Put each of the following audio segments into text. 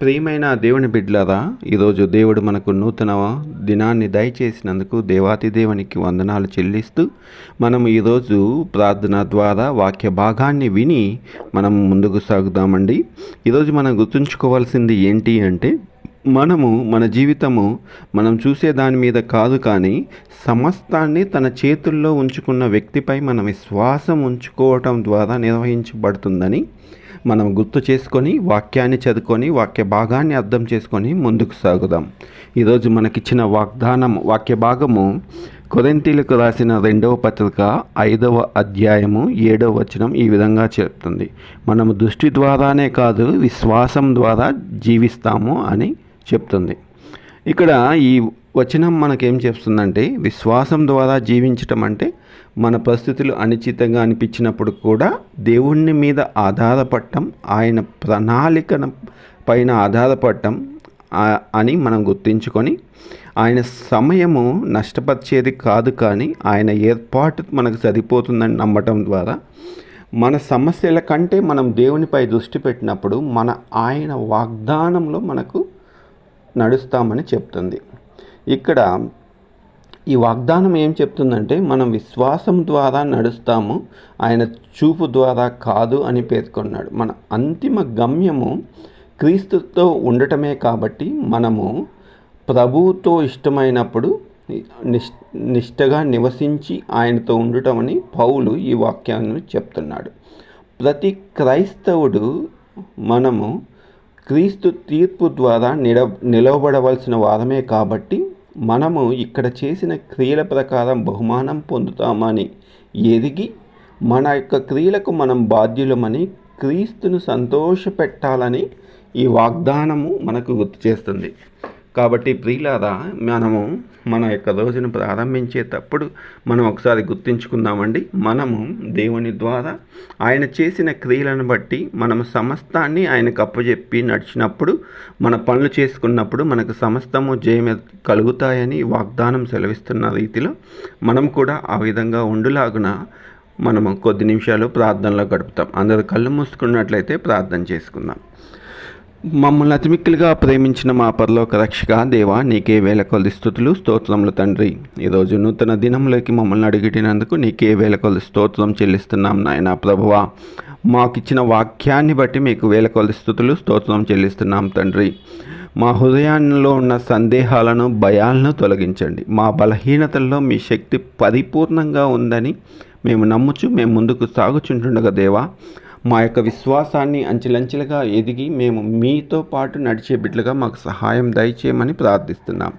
ప్రియమైన దేవుని బిడ్లరా ఈరోజు దేవుడు మనకు నూతన దినాన్ని దయచేసినందుకు దేవాతి దేవునికి వందనాలు చెల్లిస్తూ మనం ఈరోజు ప్రార్థన ద్వారా వాక్య భాగాన్ని విని మనం ముందుకు సాగుదామండి. ఈరోజు మనం గుర్తుంచుకోవాల్సింది ఏంటి అంటే మనము మన జీవితము మనం చూసే దాని మీద కాదు కానీ సమస్తాన్ని తన చేతుల్లో ఉంచుకున్న వ్యక్తిపై మన విశ్వాసం ఉంచుకోవటం ద్వారా నిర్వహించబడుతుందని మనం గుర్తు చేసుకొని వాక్యాన్ని చదువుకొని వాక్య భాగాన్ని అర్థం చేసుకొని ముందుకు సాగుదాం. ఈరోజు మనకిచ్చిన వాగ్దానం వాక్య భాగము కొరెంతీలకు రాసిన రెండవ పత్రిక ఐదవ అధ్యాయము ఏడవ వచనం ఈ విధంగా చెప్తుంది. మనము దృష్టి ద్వారానే కాదు విశ్వాసం ద్వారా జీవిస్తాము అని చెప్తుంది. ఇక్కడ ఈ వచనం మనకేం చెప్తుందంటే విశ్వాసం ద్వారా జీవించటం అంటే మన పరిస్థితులు అనిశ్చితంగా అనిపించినప్పుడు కూడా దేవుణ్ణి మీద ఆధారపడటం ఆయన ప్రణాళిక పైన ఆధారపడటం అని మనం గుర్తించుకొని ఆయన సమయము నష్టపరిచేది కాదు కానీ ఆయన ఏర్పాటు మనకు సరిపోతుందని నమ్మటం ద్వారా మన సమస్యల కంటే మనం దేవునిపై దృష్టి పెట్టినప్పుడు మన ఆయన వాగ్దానంలో మనకు నడుస్తామని చెప్తుంది. ఇక్కడ ఈ వాగ్దానం ఏం చెప్తుందంటే మనం విశ్వాసం ద్వారా నడుస్తాము ఆయన చూపు ద్వారా కాదు అని పేర్కొన్నాడు. మన అంతిమ గమ్యము క్రీస్తుతో ఉండటమే కాబట్టి మనము ప్రభువుతో ఇష్టమైనప్పుడు నిష్ నిష్టగా నివసించి ఆయనతో ఉండటం అని పౌలు ఈ వాక్యాన్ని చెప్తున్నాడు. ప్రతి క్రైస్తవుడు మనము క్రీస్తు తీర్పు ద్వారా నిల నిలవబడవలసిన వారమే కాబట్టి మనము ఇక్కడ చేసిన క్రియల ప్రకారం బహుమానం పొందుతామని ఎదిగి మన యొక్క క్రియలకు మనం బాధ్యులమని క్రీస్తును సంతోషపెట్టాలని ఈ వాగ్దానము మనకు గుర్తు చేస్తుంది. కాబట్టి ప్రియులారా మనము మన యొక్క రోజును ప్రారంభించేటప్పుడు మనం ఒకసారి గుర్తించుకుందామండి. మనము దేవుని ద్వారా ఆయన చేసిన క్రియలను బట్టి మనము సమస్తాన్ని ఆయనకు అప్పచెప్పి నడిచినప్పుడు మన పనులు చేసుకున్నప్పుడు మనకు సమస్తము జయమే కలుగుతాయని వాగ్దానం సెలవిస్తున్న రీతిలో మనం కూడా ఆ విధంగా ఉండులాగున మనము కొద్ది నిమిషాలు ప్రార్థనలో గడుపుతాం. అందరు కళ్ళు మూసుకున్నట్లయితే ప్రార్థన చేసుకుందాం. మమ్మల్ని అతిమిక్కులుగా ప్రేమించిన మా పరలోక రక్షక దేవా నీకే వేల కొలది స్థుతులు స్తోత్రములు తండ్రి. ఈరోజు నూతన దినంలోకి మమ్మల్ని అడిగిటినందుకు నీకే వేల కొలది స్తోత్రం చెల్లిస్తున్నాం నాయన ప్రభువ. మాకిచ్చిన వాక్యాన్ని బట్టి మీకు వేల కొలది స్థుతులు స్తోత్రం చెల్లిస్తున్నాం తండ్రి. మా హృదయాల్లో ఉన్న సందేహాలను భయాలను తొలగించండి. మా బలహీనతల్లో మీ శక్తి పరిపూర్ణంగా ఉందని మేము నమ్ముచు మేము ముందుకు సాగుచుంటుండగా దేవా మా యొక్క విశ్వాసాన్ని అంచెలంచెలుగా ఎదిగి మేము మీతో పాటు నడిచే బిడ్డలుగా మాకు సహాయం దయచేయమని ప్రార్థిస్తున్నాం.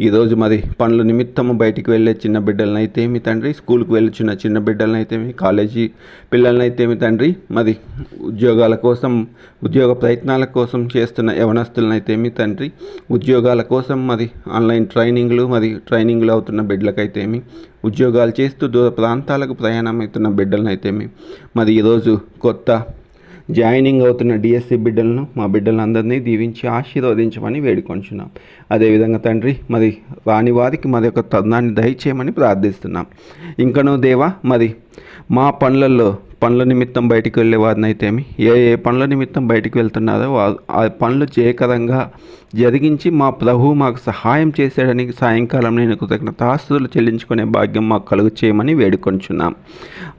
ఈరోజు మరి పనుల నిమిత్తము బయటికి వెళ్ళే చిన్న బిడ్డలనైతే మీ తండ్రి స్కూల్కి వెళ్ళిన చిన్న బిడ్డలనైతే మీ కాలేజీ పిల్లలనైతే మీ తండ్రి మరి ఉద్యోగాల కోసం ఉద్యోగ ప్రయత్నాల కోసం చేస్తున్న యవనస్తులనైతే మీ తండ్రి ఉద్యోగాల కోసం మరి ఆన్లైన్ ట్రైనింగ్లు మరి ట్రైనింగ్లు అవుతున్న బిడ్డలకైతేమి ఉద్యోగాలు చేస్తూ దూర ప్రాంతాలకు ప్రయాణమవుతున్న బిడ్డలనైతేమి మరి ఈరోజు కొత్త జాయినింగ్ అవుతున్న డిఎస్సి బిడ్డలను మా బిడ్డలందరినీ దీవించి ఆశీర్వదించమని వేడుకొంచున్నాం. అదేవిధంగా తండ్రి మరి రాని వారికి మరి యొక్క తరుణాన్ని దయచేయమని ప్రార్థిస్తున్నాం. ఇంకనూ దేవా మరి మా పనులలో పనుల నిమిత్తం బయటికి వెళ్ళే వారిని ఏ ఏ పనుల నిమిత్తం బయటికి వెళ్తున్నారో ఆ పనులు చేయకరంగా జరిగించి మా ప్రభు మాకు సహాయం చేసేయడానికి సాయంకాలం నేను కృతజ్ఞతాస్తులు చెల్లించుకునే భాగ్యం మాకు కలుగు చేయమని వేడుకొంచున్నాం.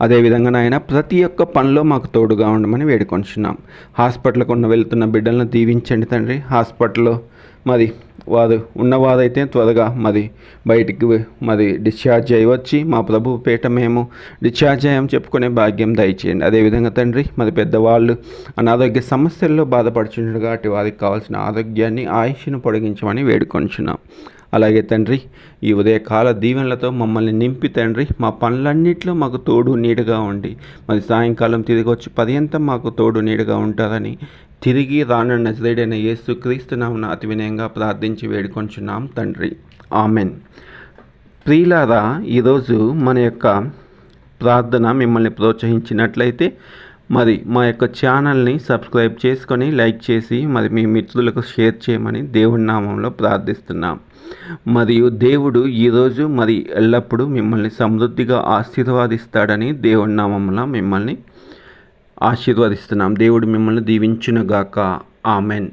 అదేవిధంగా నాయన ప్రతి ఒక్క పనిలో మాకు తోడుగా ఉండమని వేడుకొంచున్నాం. హాస్పిటల్కు ఉన్న వెళ్తున్న బిడ్డలను దీవించండి తండ్రి. హాస్పిటల్లో మరి వారు ఉన్నవారైతే త్వరగా మరి బయటికి మరి డిశ్చార్జ్ అయ్యి వచ్చి మా ప్రభు పేట మేము డిశ్చార్జ్ అయ్యాం చెప్పుకునే భాగ్యం దయచేయండి. అదేవిధంగా తండ్రి మరి పెద్దవాళ్ళు అనారోగ్య సమస్యల్లో బాధపడుచుండగా కాబట్టి వారికి కావాల్సిన ఆరోగ్యాన్ని ఆయుష్ను పొడిగించమని వేడుకొంచున్నాం. అలాగే తండ్రి ఈ ఉదయకాల దీవెనలతో మమ్మల్ని నింపి తండ్రి మా పనులన్నింటిలో మాకు తోడు నీడగా ఉండి మరి సాయంకాలం తిరిగి వచ్చి పర్యంతం మాకు తోడు నీడగా ఉంటారని తిరిగి రానున్న నజరేడైన యేసు క్రీస్తునామున అతి వినయంగా ప్రార్థించి వేడుకొంచున్నాం తండ్రి. ఆమెన్. ప్రియులారా ఈరోజు మన యొక్క ప్రార్థన మిమ్మల్ని ప్రోత్సహించినట్లయితే మరి మా యొక్క ఛానల్ని సబ్స్క్రైబ్ చేసుకొని లైక్ చేసి మరి మీ మిత్రులకు షేర్ చేయమని దేవుడి నామంలో ప్రార్థిస్తున్నాం. మరియు దేవుడు ఈరోజు మరి ఎల్లప్పుడూ మిమ్మల్ని సమృద్ధిగా ఆశీర్వాదిస్తాడని దేవుడి నామంలో మిమ్మల్ని ఆశీర్వదిస్తున్నాం. దేవుడు మిమ్మల్ని దీవించునుగాక. ఆమెన్.